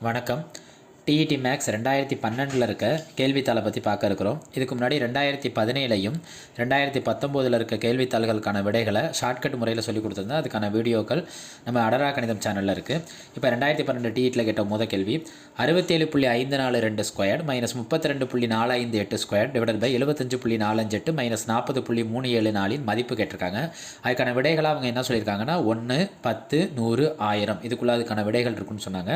வணக்கம். TET maths ரெண்டாயிரத்தி பன்னெண்டில் இருக்க கேள்வித்தாளை பற்றி பார்க்க இருக்கிறோம். இதுக்கு முன்னாடி ரெண்டாயிரத்தி பதினேழையும் ரெண்டாயிரத்தி பத்தொம்போதில் இருக்க கேள்வித்தாள்களுக்கான விடைகளை ஷார்ட்கட் முறையில் சொல்லி கொடுத்துருந்தேன். அதுக்கான வீடியோக்கள் நம்ம அடரா கணிதம் சேனலில் இருக்குது இப்போ ரெண்டாயிரத்தி பன்னெண்டு டிஇட்டில் கேட்ட முத கேள்வி அறுபத்தேழு புள்ளி ஐந்து நாலு ரெண்டு ஸ்கொயர் மைனஸ் முப்பத்தி ரெண்டு புள்ளி நாலு ஐந்து எட்டு ஸ்கொயர் டிவைட் பை எழுபத்தஞ்சு புள்ளி நாலஞ்சு எட்டு மைனஸ் நாற்பது புள்ளி மூணு ஏழு நாலின் மதிப்பு கேட்டிருக்காங்க. அதுக்கான விடைகளாக அவங்க என்ன சொல்லியிருக்காங்கன்னா ஒன்று பத்து நூறு ஆயிரம். இதுக்குள்ள அதுக்கான விடைகள் இருக்குன்னு சொன்னாங்க.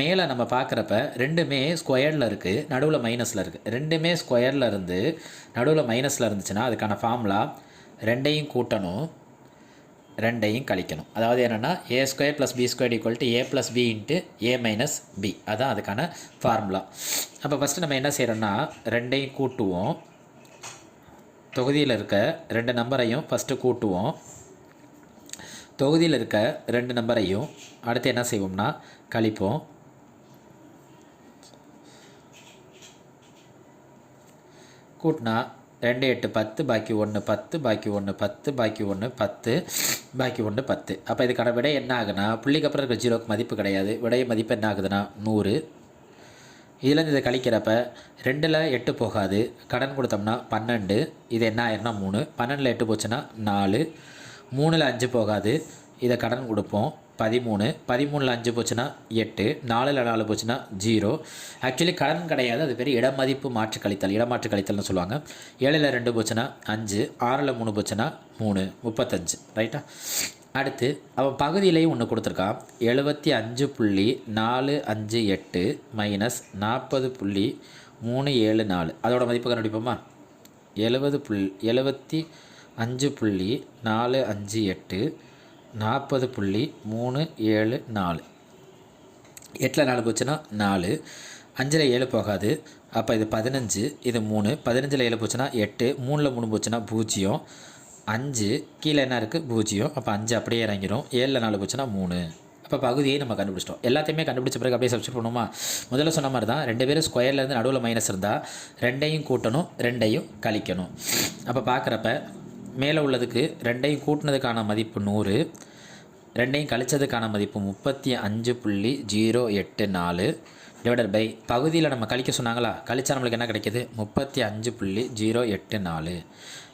மேலே நம்ம பார்க்குறப்ப ரெண்டுமே ஸ்கொயரில் இருக்குது நடுவில் மைனஸில் இருக்குது ரெண்டுமே ஸ்கொயரில் இருந்து நடுவில் மைனஸில் இருந்துச்சுன்னா அதுக்கான ஃபார்முலா ரெண்டையும் கூட்டணும் ரெண்டையும் கழிக்கணும். அதாவது என்னென்னா A square plus B square equal to A plus B into A minus B அதான் அதுக்கான ஃபார்முலா அப்போ ஃபஸ்ட்டு நம்ம என்ன செய்கிறோன்னா ரெண்டையும் கூட்டுவோம். தொகுதியில் இருக்க ரெண்டு நம்பரையும் ஃபஸ்ட்டு கூட்டுவோம். தொகுதியில் இருக்க ரெண்டு நம்பரையும் அடுத்து என்ன செய்வோம்னா கழிப்போம். கூட்டினா ரெண்டு எட்டு பத்து பாக்கி ஒன்று பத்து பாக்கி ஒன்று பத்து பாக்கி ஒன்று பத்து பாக்கி ஒன்று பத்து. அப்போ இதுக்கான விடை என்ன ஆகுனா புள்ளிக்கு அப்புறம் இருக்கிற ஜீரோக்கு மதிப்பு கிடையாது. விடைய மதிப்பு என்ன ஆகுதுன்னா நூறு. இதுலேருந்து இதை கழிக்கிறப்ப ரெண்டில் எட்டு போகாது. கடன் கொடுத்தோம்னா பன்னெண்டு. இது என்ன ஆயிரும்னா மூணு. பன்னெண்டில் எட்டு போச்சுன்னா நாலு. மூணில் அஞ்சு போகாது. இதை கடன் கொடுப்போம். பதிமூணு பதிமூணில் அஞ்சு போச்சுன்னா எட்டு நாலில் நாலு போச்சுன்னா ஜீரோ. ஆக்சுவலி கடன் கிடையாது அது பேர் இடமதிப்பு மாற்று கழித்தல் இடமாற்று கழித்தல்னு சொல்லுவாங்க. ஏழில் ரெண்டு போச்சுன்னா அஞ்சு ஆறில் மூணு போச்சுன்னா மூணு முப்பத்தஞ்சு. ரைட்டா அடுத்து அவன் பகுதியிலையும் ஒன்று கொடுத்துருக்கான். எழுபத்தி அஞ்சு புள்ளி நாலு அஞ்சு எட்டு மைனஸ் நாற்பது புள்ளி மூணு ஏழு நாலு. அதோட மதிப்பு கண்டுபிடிப்போமா? எழுபது புள்ளி எழுபத்தி அஞ்சு புள்ளி நாலு அஞ்சு எட்டு நாற்பது புள்ளி மூணு ஏழு நாலு. எட்டில் நாலு போச்சுன்னா நாலு. அஞ்சில் ஏழு போகாது. அப்போ இது பதினஞ்சு இது மூணு. பதினஞ்சில் ஏழு போச்சுன்னா எட்டு. மூணில் மூணு போச்சுன்னா பூஜ்ஜியம். அஞ்சு கீழே என்ன இருக்குது பூஜ்ஜியம். அப்போ அஞ்சு அப்படியே இறங்கிடும் ஏழில் நாலு போச்சுன்னா மூணு. அப்போ பகுதியை நம்ம கண்டுபிடிச்சிட்டோம். எல்லாத்தையுமே கண்டுபிடிச்ச பிறகு அப்படியே சப்ஸ்டியூட் பண்ணுவோமா? முதல்ல சொன்ன மாதிரி தான் ரெண்டு பேரும் ஸ்கொயர்லேருந்து நடுவில் மைனஸ் இருந்தால் ரெண்டையும் கூட்டணும் ரெண்டையும் கழிக்கணும். அப்போ பார்க்குறப்ப மேலே உள்ளதுக்கு ரெண்டையும் கூட்டினதுக்கான மதிப்பு நூறு ரெண்டையும் கழிச்சதுக்கான மதிப்பு முப்பத்தி அஞ்சு புள்ளி ஜீரோ எட்டு நாலு. டிவைடட் பை பகுதியில் நம்ம கழிக்க சொன்னாங்களா? கழிச்சா நம்மளுக்கு என்ன கிடைக்கிது? முப்பத்தி அஞ்சு புள்ளி ஜீரோ எட்டு நாலு.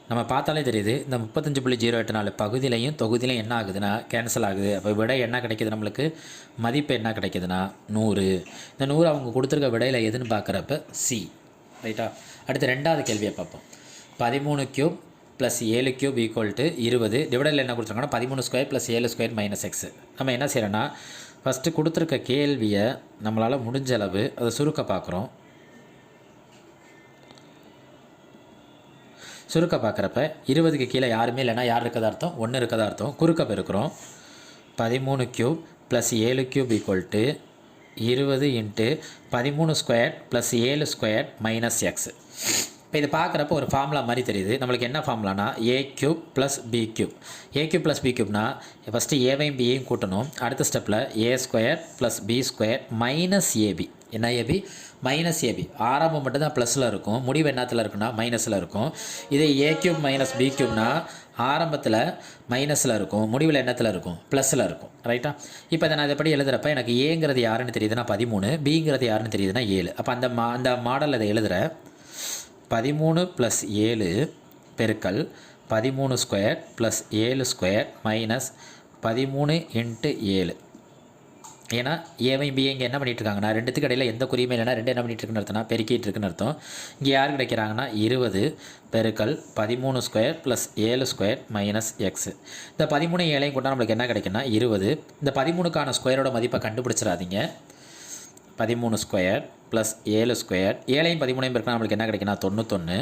நம்ம பார்த்தாலே தெரியுது இந்த முப்பத்தஞ்சு புள்ளி ஜீரோ எட்டு நாலு பகுதியிலையும் தொகுதியிலையும் என்ன ஆகுதுன்னா கேன்சல் ஆகுது. அப்போ விடை என்ன கிடைக்கிது நம்மளுக்கு? மதிப்பு என்ன கிடைக்குதுன்னா நூறு. இந்த நூறு அவங்க கொடுத்துருக்க விடையில் எதுன்னு பார்க்குறப்ப சி ரைட்டா அடுத்து ரெண்டாவது கேள்வியை பார்ப்போம். பதிமூணு கியூப் ப்ளஸ் ஏழு கியூப் ஈக்குவல் டு இருபது. டிவைடில் என்ன கொடுத்துருக்காங்கன்னா பதிமூணு ஸ்கொயர் ப்ளஸ் ஏழு ஸ்கொயர் மைனஸ் எக்ஸ் நம்ம என்ன செய்கிறோன்னா ஃபஸ்ட்டு கொடுத்துருக்க கேள்வியை நம்மளால் முடிஞ்ச அளவு அதை சுருக்க பார்க்குறோம். சுருக்க பார்க்குறப்ப இருபதுக்கு கீழே யாருமே இல்லைன்னா யார் இருக்கதா அர்த்தம்? ஒன்று இருக்கதா அர்த்தம். குறுக்க பெருக்கிறோம். பதிமூணு கியூப் ப்ளஸ் ஏழு கியூப் ஈக்குவல் டு இருபது இன்ட்டு பதிமூணு ஸ்கொயர் ப்ளஸ் ஏழு ஸ்கொயர் மைனஸ் எக்ஸ் இப்போ இது பார்க்குறப்ப ஒரு ஃபார்முலா மாதிரி தெரியுது. நம்மளுக்கு என்ன ஃபார்முலானா A cube plus B cube A cube plus B கியூப்னா first ஏவையும் பியையும் கூட்டணும். அடுத்த ஸ்டெப்பில் A square plus B square minus AB என்ன ஏபி மைனஸ் ஏபி ஆரம்பம் மட்டும்தான் ப்ளஸில் இருக்கும். முடிவு என்னத்தில் இருக்குன்னா மைனஸில் இருக்கும். இதே ஏ கியூப் மைனஸ் பி கியூப்னா ஆரம்பத்தில் மைனஸில் இருக்கும். முடிவில் என்னத்தில் இருக்கும்? ப்ளஸில் இருக்கும். ரைட்டா இப்போ இதை நான் இதைப்படி எழுதுகிறப்ப எனக்கு ஏங்கிறது யாருன்னு தெரியுதுன்னா பதிமூணு பிங்கிறது யாருன்னு தெரியுதுன்னா ஏழு. அப்போ அந்த மா அந்த மாடல் இதை எழுதுகிறேன் பதிமூணு ப்ளஸ் ஏழு பெருக்கல் பதிமூணு ஸ்கொயர் ப்ளஸ் ஏழு ஸ்கொயர் மைனஸ் பதிமூணு இன்ட்டு ஏழு. ஏன்னா ஏவையும் பிஏ இங்கே என்ன பண்ணிட்டுருக்காங்கன்னா ரெண்டுத்துக்கு இடையில எந்த குறியுமே இல்லைனா ரெண்டு என்ன பண்ணிட்டு இருக்குன்னு அர்த்தம்னா பெருக்கிட்டு இருக்குன்னு அர்த்தம். இங்கே யார் கிடைக்கிறாங்கன்னா இருபது பெருக்கல் பதிமூணு ஸ்கொயர் ப்ளஸ் ஏழு ஸ்கொயர் மைனஸ் எக்ஸ் இந்த பதிமூணு ஏழையும் கொண்டா நம்மளுக்கு என்ன கிடைக்குன்னா இருபது. இந்த பதிமூணுக்கான ஸ்கொயரோட மதிப்பை கண்டுபிடிச்சிடாதீங்க. பதிமூணு ஸ்கொயர் ப்ளஸ் ஏழு ஸ்கொயர் ஏழையும் பதிமூணையும் பெருக்கினா நம்மளுக்கு என்ன கிடைக்குன்னா தொண்ணூத்தொன்று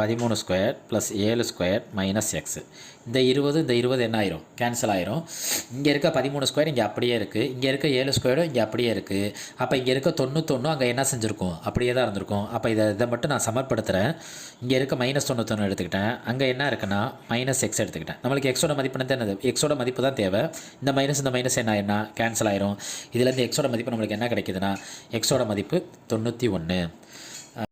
பதிமூணு ஸ்கொயர் ப்ளஸ் ஏழு ஸ்கொயர் மைனஸ் எக்ஸ் இந்த இருபது இந்த இருபது என்ன ஆயிரும்? கேன்சல் ஆயிரும். இங்கே இருக்க பதிமூணு ஸ்கொயர் இங்கே அப்படியே இருக்குது இங்கே இருக்க ஏழு ஸ்கொயரும் இங்கே அப்படியே இருக்குது அப்போ இங்கே இருக்க தொண்ணூத்தொன்று அங்கே என்ன செஞ்சுருக்கும்? அப்படியே தான் இருந்திருக்கும். அப்போ இதை இதை மட்டும் நான் சமர்ப்படுத்துகிறேன் இங்கே இருக்க மைனஸ் தொண்ணூத்தொன்று எடுத்துக்கிட்டேன். அங்கே என்ன இருக்குன்னா மைனஸ் எக்ஸ் எடுத்துக்கிட்டேன். நம்மளுக்கு எக்ஸோட மதிப்பு என்ன என்னது? எக்ஸோட மதிப்பு தான் தேவை. இந்த மைனஸ் இந்த மைனஸ் என்ன ஆயிரும்னா கேன்சல் ஆயிரும். இதுலேருந்து எக்ஸோட மதிப்பு நம்மளுக்கு என்ன கிடைக்குதுன்னா எக்ஸோட மதிப்பு தொண்ணூற்றி ஒன்று